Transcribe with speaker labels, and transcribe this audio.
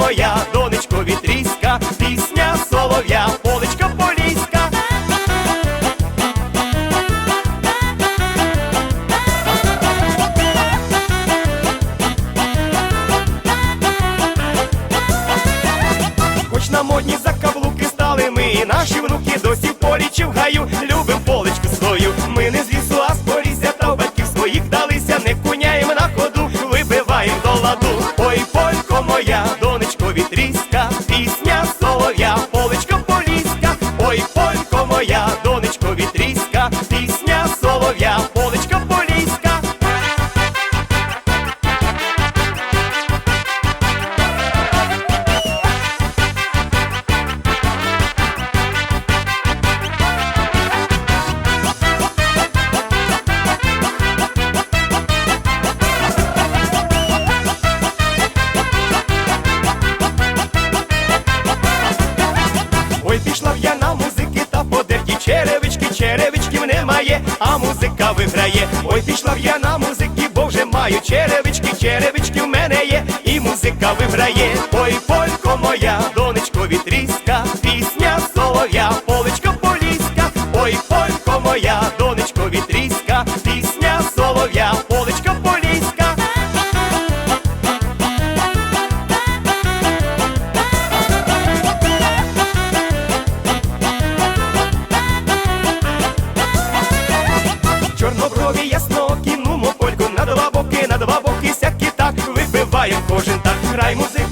Speaker 1: моя, донечко вітріська, пісня солов'я, поличка поліська. Хоч на модні закаблуки стали ми, і наші внуки досі в полі чи в гаю. Моя, донечко вітріська, пісня солов'я, поличко поліська. Ой, пішла б я на музики музика виграє. Ой, пішла я на музики, бо вже маю черевички, черевички в мене є, і музика виграє. Ой, моя, кожен так грай музику.